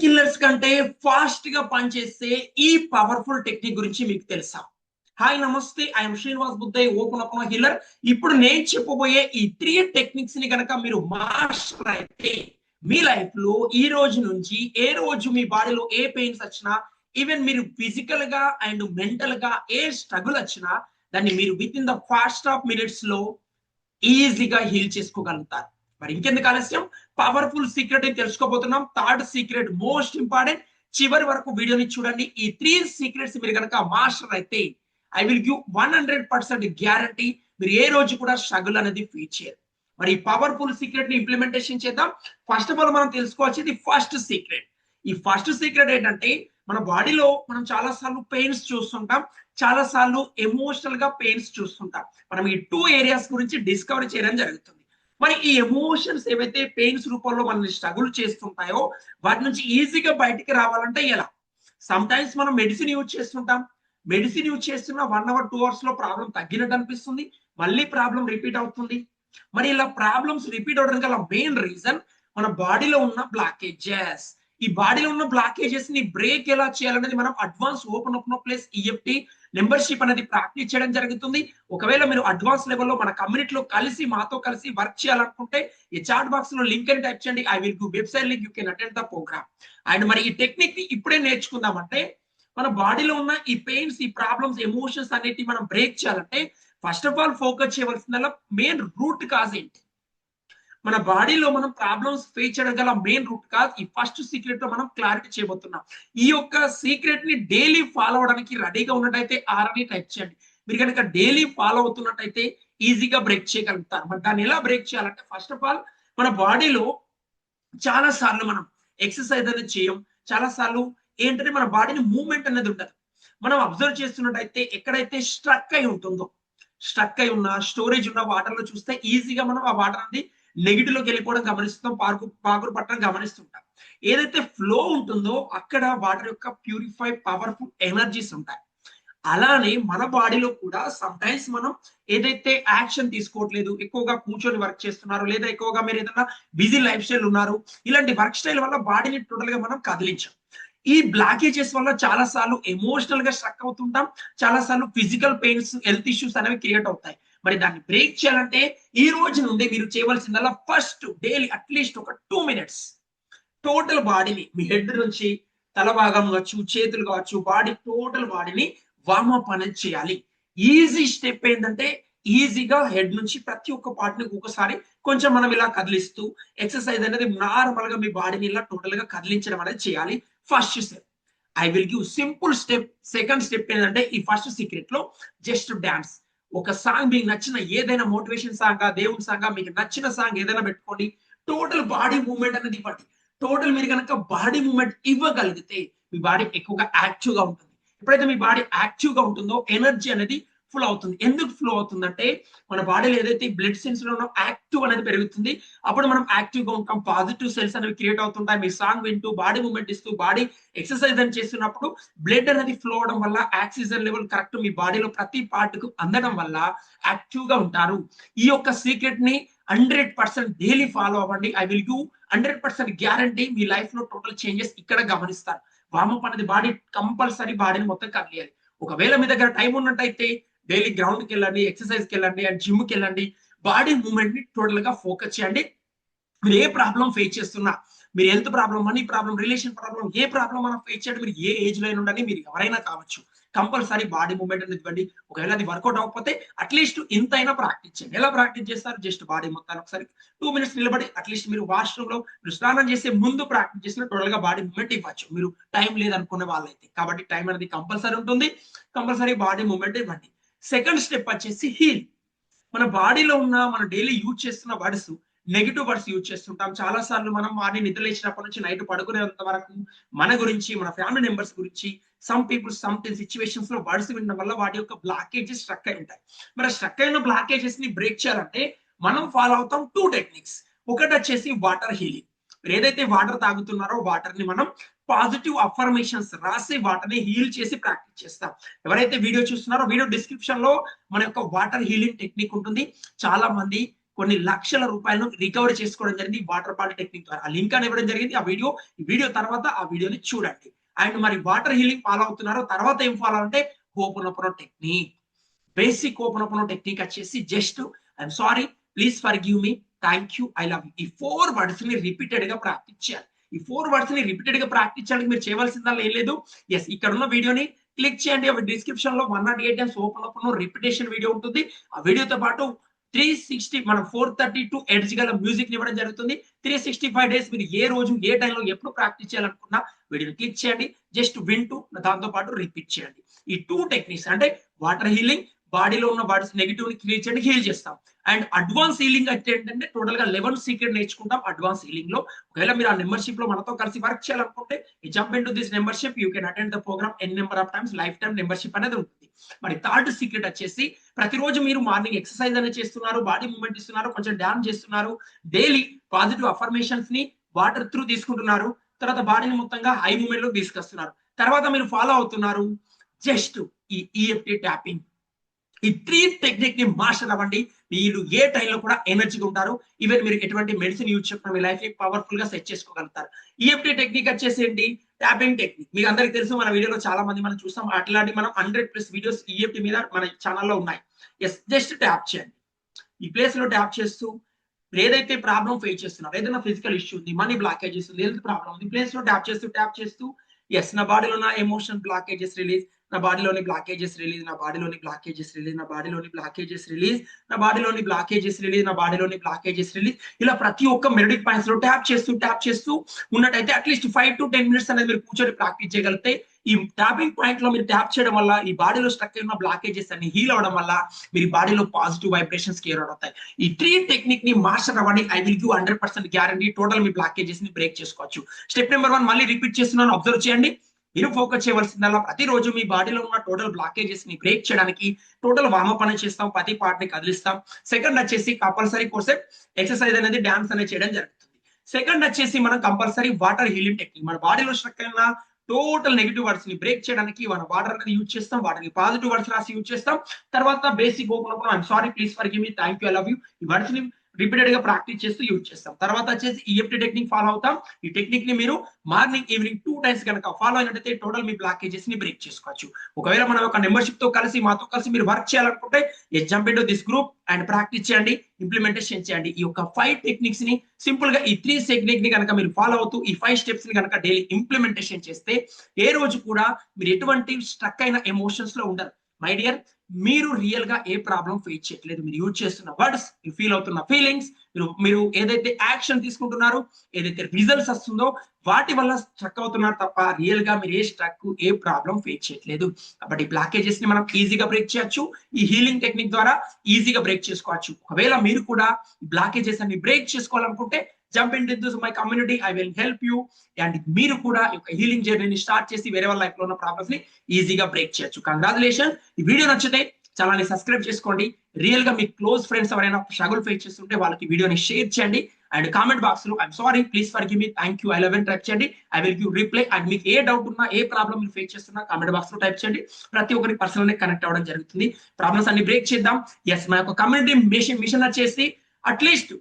Killers కంటే ఫాస్ట్గా పనిచేసే ఈ పవర్ఫుల్ టెక్నిక్ గురించి మీకు తెలుసా? హాయ్ నమస్తే ఐఎమ్ శ్రీనివాస్ బుద్ధయ్ ఓపెన్ అప్ హిల్లర్ ఇప్పుడు నేను చెప్పబోయే ఈ త్రీ టెక్నిక్స్ని కనుక మీరు మాస్టర్ అయితే మీ లైఫ్లో ఈ రోజు నుంచి ఏ రోజు మీ బాడీలో ఏ పెయిన్స్ వచ్చినా ఈవెన్ మీరు ఫిజికల్గా అండ్ మెంటల్గా ఏ స్ట్రగుల్ వచ్చినా దాన్ని మీరు with in the fast of మినిట్స్లో ఈజీగా హీల్ చేసుకోగలుగుతారు. మరి ఇంకెందుకు ఆలస్యం? పవర్ఫుల్ సీక్రెట్ తెలుసుకోబోతున్నాం. థర్డ్ సీక్రెట్ మోస్ట్ ఇంపార్టెంట్ చివరి వరకు వీడియోని చూడండి. ఈ త్రీ సీక్రెట్స్ మీరు కనుక మాస్టర్ అయితే I will give one hundred percent guarantee మీరు ఏ రోజు కూడా స్ట్రగుల్ అనేది ఫీల్ చేయరు. మరి పవర్ఫుల్ సీక్రెట్ని ఇంప్లిమెంటేషన్ చేద్దాం. ఫస్ట్ ఆఫ్ ఆల్ మనం తెలుసుకోవాల్సింది ఫస్ట్ సీక్రెట్ ఈ ఫస్ట్ సీక్రెట్ ఏంటంటే మన బాడీలో మనం చాలా సార్లు పెయిన్స్ చూస్తుంటాం. చాలా సార్లు ఎమోషనల్గా పెయిన్స్ చూస్తుంటాం. మనం ఈ టూ ఏరియాస్ గురించి డిస్కవర్ చేయడం జరుగుతుంది. మరి ఈ ఎమోషన్స్ ఏవైతే పెయిన్స్ రూపంలో మనల్ని స్ట్రగుల్ చేస్తుంటాయో వాటి నుంచి ఈజీగా బయటికి రావాలంటే ఎలా? సమ్ టైమ్స్ మనం మెడిసిన్ యూజ్ చేస్తుంటాం. మెడిసిన్ యూజ్ చేస్తున్న వన్ అవర్ టూ అవర్స్లో ప్రాబ్లం తగ్గినట్టు అనిపిస్తుంది. మళ్ళీ ప్రాబ్లం రిపీట్ అవుతుంది. మరి ఇలా ప్రాబ్లమ్స్ రిపీట్ అవడానికి గల మెయిన్ రీజన్ మన బాడీలో ఉన్న బ్లాకేజెస్ ఈ బాడీలో ఉన్న బ్లాకేజెస్ని బ్రేక్ ఎలా చేయాలనేది మనం advance open open place EFT membership అనేది ప్రాక్టీస్ చేయడం జరుగుతుంది. ఒకవేళ మీరు అడ్వాన్స్ లెవెల్లో మన కమ్యూనిటీలో కలిసి మాతో కలిసి వర్క్ చేయాలనుకుంటే ఈ చాట్ బాక్స్లో లింక్ అని టైప్ చేయండి. I will give website link you can attend the program and మరి ఈ టెక్నిక్ని ఇప్పుడే నేర్చుకుందామంటే మన బాడీలో ఉన్న ఈ పెయిన్స్ ఈ ప్రాబ్లమ్స్ ఎమోషన్స్ అనేటివి మనం బ్రేక్ చేయాలంటే ఫస్ట్ ఆఫ్ ఆల్ ఫోకస్ చేయవలసిందల్లా మెయిన్ రూట్ కాజ్ ఏంటి? మన బాడీలో మనం ప్రాబ్లమ్స్ ఫేస్ చేయడం గల మెయిన్ రూట్ కాజ్ ఈ ఫస్ట్ సీక్రెట్ మనం క్లారిటీ చేయబోతున్నాం. ఈ యొక్క సీక్రెట్ని డైలీ ఫాలో అవడానికి రెడీగా ఉన్నట్టయితే ఆర్ అని టైప్ చేయండి. మీరు కనుక డైలీ ఫాలో అవుతున్నట్టయితే ఈజీగా బ్రేక్ చేయగలుగుతారు. మరి దాన్ని ఎలా బ్రేక్ చేయాలంటే ఫస్ట్ ఆఫ్ ఆల్ మన బాడీలో చాలా సార్లు మనం ఎక్సర్సైజ్ అనేది చేయం. చాలా సార్లు ఏంటంటే మన బాడీని మూవ్మెంట్ అనేది ఉండదు. మనం అబ్జర్వ్ చేస్తున్నట్టయితే ఎక్కడైతే స్ట్రక్ అయి ఉంటుందో స్ట్రక్ అయి ఉన్న స్టోరేజ్ ఉన్న వాటర్లో చూస్తే ఈజీగా మనం ఆ వాటర్ అనేది నెగిటివ్లోకి వెళ్ళిపోవడం గమనిస్తాం పాకు పాకురు పట్టడం గమనిస్తుంటాం. ఏదైతే ఫ్లో ఉంటుందో అక్కడ వాటర్ యొక్క ప్యూరిఫై పవర్ఫుల్ ఎనర్జీస్ ఉంటాయి. అలానే మన బాడీలో కూడా సమ్ టైమ్స్ మనం ఏదైతే యాక్షన్ తీసుకోవట్లేదు ఎక్కువగా కూర్చొని వర్క్ చేస్తున్నారు లేదా ఎక్కువగా మీరు ఏదైనా బిజీ లైఫ్ స్టైల్ ఉన్నారు ఇలాంటి వర్క్ స్టైల్ వల్ల బాడీని టోటల్గా మనం కదిలించాం. ఈ బ్లాకేజెస్ వల్ల చాలా సార్లు ఎమోషనల్గా స్ట్రక్ అవుతుంటాం చాలా సార్లు ఫిజికల్ పెయిన్స్ హెల్త్ ఇష్యూస్ అనేవి క్రియేట్ అవుతాయి. మరి దాన్ని బ్రేక్ చేయాలంటే ఈ రోజు నుండి మీరు చేయవలసిందల్లా ఫస్ట్ డైలీ అట్లీస్ట్ ఒక టూ మినిట్స్ టోటల్ బాడీని మీ హెడ్ నుంచి తల భాగం కావచ్చు చేతులు కావచ్చు బాడీ టోటల్ బాడీని వామప్ అనేది చేయాలి. ఈజీ స్టెప్ ఏంటంటే ఈజీగా హెడ్ నుంచి ప్రతి ఒక్క పార్ట్ని ఒక్కొక్కసారి కొంచెం మనం ఇలా కదిలిస్తూ ఎక్సర్సైజ్ అనేది నార్మల్గా మీ బాడీని ఇలా టోటల్గా కదిలించడం అనేది చేయాలి first step I will give simple step second step ఏంటంటే ఈ ఫస్ట్ సీక్రెట్లో జస్ట్ డాన్స్ ఒక సాంగ్ మీకు నచ్చిన ఏదైనా మోటివేషన్ సాంగ్ దేవుని సాంగ్ మీకు నచ్చిన సాంగ్ ఏదైనా పెట్టుకోండి. టోటల్ బాడీ మూవ్మెంట్ అనేది ఇవ్వండి. టోటల్ మీరు కనుక బాడీ మూవ్మెంట్ ఇవ్వగలిగితే మీ బాడీ ఎక్కువగా యాక్టివ్గా ఉంటుంది. ఎప్పుడైతే మీ బాడీ యాక్టివ్గా ఉంటుందో ఎనర్జీ అనేది ఫ్లో అవుతుంది. ఎందుకు ఫ్లో అవుతుందంటే మన బాడీలో ఏదైతే బ్లడ్ సెల్స్లో యాక్టివ్ అనేది పెరుగుతుంది అప్పుడు మనం యాక్టివ్గా ఉంటాం. పాజిటివ్ సెల్స్ అనేవి క్రియేట్ అవుతుంటాయి. మీ సాంగ్ వింటూ బాడీ మూమెంట్ ఇస్తూ బాడీ ఎక్సర్సైజ్ అని చేస్తున్నప్పుడు బ్లడ్ అనేది ఫ్లో అవడం వల్ల ఆక్సిజన్ లెవెల్ కరెక్ట్ మీ బాడీలో ప్రతి పార్ట్కు అందడం వల్ల యాక్టివ్గా ఉంటారు. ఈ యొక్క సీక్రెట్ని హండ్రెడ్ పర్సెంట్ డైలీ ఫాలో అవ్వండి. I will you hundred percent guarantee మీ లైఫ్లో టోటల్ చేంజెస్ ఇక్కడ గమనిస్తారు. వామప్ అనేది బాడీ కంపల్సరీ బాడీని మొత్తం కదిలియాలి. ఒకవేళ మీ దగ్గర టైం ఉన్నట్టయితే డైలీ గ్రౌండ్కి వెళ్ళండి ఎక్సర్సైజ్కి వెళ్ళండి అండ్ జిమ్కి వెళ్ళండి. బాడీ మూమెంట్ని ని టోటల్గా ఫోకస్ చేయండి. మీరు ఏ ప్రాబ్లం ఫేస్ చేస్తున్నా మీరు health problem money problem relation problem ఏ ప్రాబ్లం మనం ఫేస్ చేయండి. మీరు ఏ ఏజ్లో ఉండండి మీరు ఎవరైనా కావచ్చు. కంపల్సరీ బాడీ మూమెంట్ అనేది ఇవ్వండి. ఒకవేళ అది వర్కౌట్ అవ్వకపోతే అట్లీస్ట్ ఇంతైనా ప్రాక్టీస్ చేయండి. ఎలా ప్రాక్టీస్ చేస్తారు? జస్ట్ బాడీ మొత్తాన్ని ఒకసారి టూ మినిట్స్ నిలబడి అట్లీస్ట్ మీరు వాష్రూమ్లో మీరు స్నానం చేసే ముందు ప్రాక్టీస్ చేసిన టోటల్గా బాడీ మూమెంట్ ఇవ్వచ్చు. మీరు టైం లేదనుకునే వాళ్ళైతే. కాబట్టి టైం అనేది కంపల్సరీ ఉంటుంది. కంపల్సరీ బాడీ మూమెంట్ ఇవ్వండి. సెకండ్ స్టెప్ వచ్చేసి హీల్. మన బాడీలో ఉన్న మన డైలీ యూజ్ చేస్తున్న వర్డ్స్ నెగిటివ్ వర్డ్స్ యూజ్ చేస్తుంటాం. చాలా సార్లు మనం మార్నింగ్ నిద్ర లేచినప్పటి నుంచి నైట్ పడుకునేంత వరకు మన గురించి మన ఫ్యామిలీ మెంబర్స్ గురించి సమ్ పీపుల్ సమ్ సిచ్యువేషన్స్లో వర్డ్స్ వినడం వల్ల వాటి యొక్క బ్లాకేజెస్ స్ట్రక్ అయి ఉంటాయి. మరి స్ట్రక్ అయిన బ్లాకేజెస్ని బ్రేక్ చేయాలంటే మనం ఫాలో అవుతాం టూ టెక్నిక్స్ ఒకటి వచ్చేసి వాటర్ హీలింగ్ మీరు ఏదైతే వాటర్ తాగుతున్నారో వాటర్ని మనం పాజిటివ్ అఫర్మేషన్స్ రాసి వాటర్ని హీల్ చేసి ప్రాక్టీస్ చేస్తాం. ఎవరైతే వీడియో చూస్తున్నారో వీడియో డిస్క్రిప్షన్లో మన యొక్క వాటర్ హీలింగ్ టెక్నిక్ ఉంటుంది. చాలా మంది కొన్ని లక్షల రూపాయలను రికవర్ చేసుకోవడం జరిగింది వాటర్ బాటిల్ టెక్నిక్ ద్వారా. ఆ లింక్ అని ఇవ్వడం జరిగింది. ఆ వీడియో ఈ వీడియో తర్వాత ఆ వీడియోని చూడండి. అండ్ మరి వాటర్ హీలింగ్ ఫాలో అవుతున్నారో తర్వాత ఏం ఫాలో అంటే open technique. Basic open technique వచ్చేసి just I'm sorry please forgive me. Thank you I love you ఈ ఫోర్ వర్డ్స్ని రిపీటెడ్గా ప్రాక్టీస్ చేయాలి. ఈ ఫోర్ వర్డ్స్ని రిపీటెడ్గా ప్రాక్టీస్ చేయడానికి మీరు చేయవలసిందల్లా ఏం లేదు. ఎస్ ఇక్కడ ఉన్న వీడియోని క్లిక్ చేయండి. డిస్క్రిప్షన్లో one naught eight times open open repetition video ఉంటుంది. ఆ వీడియోతో పాటు త్రీ సిక్స్టీ మనం ఫోర్ థర్టీ టూ ఎడ్జ్ గల మ్యూజిక్ ఇవ్వడం జరుగుతుంది. త్రీ సిక్స్టీ ఫైవ్ డేస్ మీరు ఏ రోజు ఏ టైంలో ఎప్పుడు ప్రాక్టీస్ చేయాలనుకున్నా వీడియోని క్లిక్ చేయండి. జస్ట్ వింటూ దాంతో పాటు రిపీట్ చేయండి. ఈ టూ టెక్నిక్స్ అంటే వాటర్ హీలింగ్ బాడీలో ఉన్న బాడీస్ నెగిటివ్ని క్లియర్ చేయండి హీల్ చేస్తాం. అండ్ అడ్వాన్స్ హీలింగ్ అయితే ఏంటంటే టోటల్గా లెవెన్ సీక్రెట్ నేర్చుకుంటాం అడ్వాన్స్ హీలింగ్లో. ఒకవేళ మీరు ఆ మెంబర్షిప్లో మనతో కలిసి వర్క్ చేయాలనుకుంటే jump in to this membership you can attend the program N number of times life time membership అనేది ఉంటుంది. మరి థర్డ్ సీక్రెట్ వచ్చేసి ప్రతిరోజు మీరు మార్నింగ్ ఎక్సర్సైజ్ అనేది చేస్తున్నారు బాడీ మూవ్మెంట్ ఇస్తున్నారు కొంచెం డ్యాన్స్ చేస్తున్నారు డైలీ పాజిటివ్ అఫర్మేషన్స్ని వాటర్ త్రూ తీసుకుంటున్నారు తర్వాత బాడీని మొత్తంగా హై మూమెంట్లో తీసుకొస్తున్నారు. తర్వాత మీరు ఫాలో అవుతున్నారు జస్ట్ ఈ ఈఎఫ్టీ ట్యాపింగ్ ఈ త్రీ టెక్నిక్ని మాస్టర్ అవ్వండి మీరు ఏ టైంలో కూడా ఎనర్జీగా ఉంటారు ఈవెన్ మీరు ఎటువంటి మెడిసిన్ యూజ్ చేయకుండా మీ లైఫ్ని పవర్ఫుల్గా సెట్ చేసుకోగలుగుతారు ఈఎఫ్టీ టెక్నిక్ వచ్చేసి ఏంటి ట్యాపింగ్ టెక్నిక్ మీకు అందరికి తెలుసు మన వీడియోలో చాలా మంది మనం చూస్తాం. అట్లాంటి మనం హండ్రెడ్ ప్లస్ వీడియోస్ ఈఎఫ్టీ మీద మన ఛానల్లో ఉన్నాయి. ఎస్ జస్ట్ ట్యాప్ చేయండి. ఈ ప్లేస్లో ట్యాప్ చేస్తూ ఏదైతే ప్రాబ్లం ఫేస్ చేస్తున్నారు ఏదైనా ఫిజికల్ ఇష్యూ ఉంది మనీ బ్లాకేజెస్ ఉంది హెల్త్ ప్రాబ్లం ఉంది ప్లేస్లో ట్యాప్ చేస్తూ ట్యాప్ చేస్తూ ఎస్ నా బాడీలో ఉన్న ఎమోషన్ బ్లాకేజెస్ రిలీజ్ నా బాడీలోని బ్లాకేజెస్ రిలీజ్ నా బాడీలోని బ్లాకేజెస్ రిలీజ్ నా బాడీలోని బ్లాకేజెస్ రిలీజ్ నా బాడీలోని బ్లాకేజెస్ రిలీజ్ నా బాడీలోని బ్లాకేజెస్ రిలీజ్ ఇలా ప్రతి ఒక్క మెరిడిక్ పాయింట్స్లో ట్యాప్ చేస్తూ ట్యాప్ చేస్తూ ఉన్నట్టయితే at least five to ten minutes అనేది మీరు కూర్చొని ప్రాక్టీస్ చేయగలిగితే ఈ ట్యాపింగ్ పాయింట్లో మీరు ట్యాప్ చేయడం వల్ల ఈ బాడీలో స్ట్రక్ అయిన బ్లాకేజెస్ అన్ని హీల్ అవడం వల్ల మీరు బాడీలో పాజిటివ్ వైబ్రేషన్స్ క్లియర్ అవుతాయి. ఈ త్రీ టెక్నిక్ని మాస్టర్ అవ్వండి. I will give hundred percent guarantee total మీ బ్లాకేజెస్ని బ్రేక్ చేసుకోవచ్చు. స్టెప్ నెంబర్ వన్ మళ్ళీ రిపీట్ చేస్తున్నాను. అబ్జర్వ్ చేయండి. మీరు ఫోకస్ చేయవలసిందల్లా ప్రతిరోజు మీ బాడీలో ఉన్న టోటల్ బ్లాకేజెస్ని బ్రేక్ చేయడానికి టోటల్ వామప్ అనేది చేస్తాం ప్రతి పార్ట్ని కదిలిస్తాం. సెకండ్ వచ్చేసి కంపల్సరీ కోసం ఎక్సర్సైజ్ అనేది డాన్స్ అనేది చేయడం జరుగుతుంది. సెకండ్ వచ్చేసి మనం కంపల్సరీ వాటర్ హీలింగ్ టెక్నిక్ మన బాడీలో స్ట్రక్ అయిన టోటల్ నెగిటివ్ వర్డ్స్ని బ్రేక్ చేయడానికి మన వాటర్ అనేది యూజ్ చేస్తాం వాటిని పాజిటివ్ వర్డ్స్ రాసి యూజ్ చేస్తాం. తర్వాత basic open I'm sorry please forgive me thank you I love you ఈ వర్డ్స్ని రిపీటెడ్గా ప్రాక్టీస్ చేస్తూ యూజ్ చేస్తాం. తర్వాత వచ్చేసి ఈఎఫ్టీ టెక్నిక్ ఫాలో అవుతాం. ఈ టెక్నిక్ని మీరు మార్నింగ్ ఈవినింగ్ టూ టైమ్స్ కనుక ఫాలో అయినట్టయితే టోటల్ మీ బ్లాకేజెస్ని బ్రేక్ చేసుకోవచ్చు. ఒకవేళ మనం ఒక మెంబర్షిప్తో కలిసి మాతో కలిసి మీరు వర్క్ చేయాలనుకుంటే jump into this group and practice చేయండి. ఇంప్లిమెంటేషన్ చేయండి. ఈ యొక్క ఫైవ్ టెక్నిక్స్ని సింపుల్గా ఈ త్రీ టెక్నిక్ని కనుక మీరు ఫాలో అవుతూ ఈ ఫైవ్ స్టెప్స్ని కనుక డైలీ ఇంప్లిమెంటేషన్ చేస్తే ఏ రోజు కూడా మీరు ఎటువంటి స్ట్రక్ అయిన ఎమోషన్స్లో ఉండరు. మై డియర్ మీరు రియల్గా ఏ ప్రాబ్లం ఫేస్ చేయట్లేదు మీరు యూజ్ చేస్తున్న వర్డ్స్ మీరు ఫీల్ అవుతున్న ఫీలింగ్స్ మీరు మీరు ఏదైతే యాక్షన్ తీసుకుంటున్నారో ఏదైతే రిజల్ట్స్ వస్తుందో వాటి వల్ల స్ట్రక్ అవుతున్నారు తప్ప రియల్గా మీరు ఏ స్ట్రక్ ఏ ప్రాబ్లం ఫేస్ చేయట్లేదు. కాబట్టి బ్లాకేజెస్ని మనం ఈజీగా బ్రేక్ చేయొచ్చు. ఈ హీలింగ్ టెక్నిక్ ద్వారా ఈజీగా బ్రేక్ చేసుకోవచ్చు. ఒకవేళ మీరు కూడా బ్లాకేజెస్ అన్ని బ్రేక్ చేసుకోవాలనుకుంటే jump in this my community I will help you and మీరు కూడా ఈ హీలింగ్ జర్నీని స్టార్ట్ చేసి వేరే వాళ్ళ లైఫ్లో ఉన్న ప్రాబ్లమ్స్ని ఈజీగా బ్రేక్ చేయొచ్చు. కంగ్రాచులేషన్ ఈ వీడియో నచ్చితే ఛానల్ని సబ్స్క్రైబ్ చేసుకోండి. రియల్గా మీ క్లోజ్ ఫ్రెండ్స్ ఎవరైనా స్ట్రగుల్ ఫేస్ చేస్తుంటే వాళ్ళకి వీడియోని షేర్ చేయండి. అండ్ కామెంట్ బాక్స్లో I'm sorry please forgive me thank you I eleven type చేయండి. I will give reply and మీకు ఏ డౌట్ ఉన్నా ఏ ప్రాబ్లమ్ మీరు ఫేస్ చేస్తున్నా కామెంట్ బాక్స్లో టైప్ చేయండి. ప్రతి ఒక్కరికి పర్సనల్ కనెక్ట్ అవ్వడం జరుగుతుంది. ప్రాబ్లమ్స్ అన్ని బ్రేక్ చేద్దాం. ఎస్ మా యొక్క కమ్యూనిటీ మిషన్ మిషన్ వచ్చేసి అట్లీస్ట్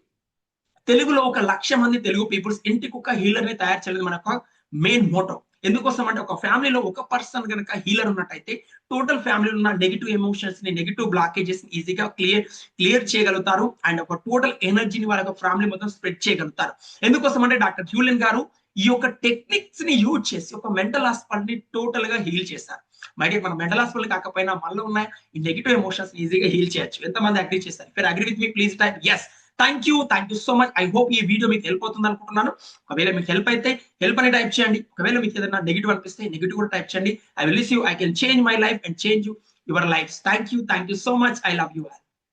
తెలుగులో ఒక లక్ష మంది తెలుగు పీపుల్స్ ఇంటికి ఒక హీలర్ని తయారు చేయలేదు మన మెయిన్ మోటో ఎందుకోసం అంటే ఒక ఫ్యామిలీలో ఒక పర్సన్ కనుక హీలర్ ఉన్నట్టయితే టోటల్ ఫ్యామిలీలో ఉన్న నెగిటివ్ ఎమోషన్స్ని నెగిటివ్ బ్లాకేజెస్ని ఈజీగా క్లియర్ క్లియర్ చేయగలుగుతారు. అండ్ ఒక టోటల్ ఎనర్జీని వాళ్ళ ఫ్యామిలీ మొత్తం స్ప్రెడ్ చేయగలుగుతారు. ఎందుకోసం అంటే డాక్టర్ హ్యూలిన్ గారు ఈ యొక్క టెక్నిక్స్ని యూజ్ చేసి ఒక మెంటల్ హాస్పిటల్ని టోటల్గా హీల్ చేశారు. మరి మన మెంటల్ హాస్పిటల్ కాకపోయినా మనలో ఉన్న ఈ నెగిటివ్ ఎమోషన్స్ ఈజీగా హీల్ చేయొచ్చు. ఎంతమంది అగ్రీ చేస్తారు for agree with me please type yes thank you thank you so much I hope ఈ వీడియో మీకు హెల్ప్ అవుతుంది అనుకుంటున్నాను. ఒకవేళ మీకు హెల్ప్ అయితే హెల్ప్ అని టైప్ చేయండి. ఒకవేళ మీకు ఏదైనా నెగిటివ్ అనిపిస్తే నెగిటివ్ కూడా టైప్ చేయండి. I will you I can change my life and change your life thank you thank you so much I love you all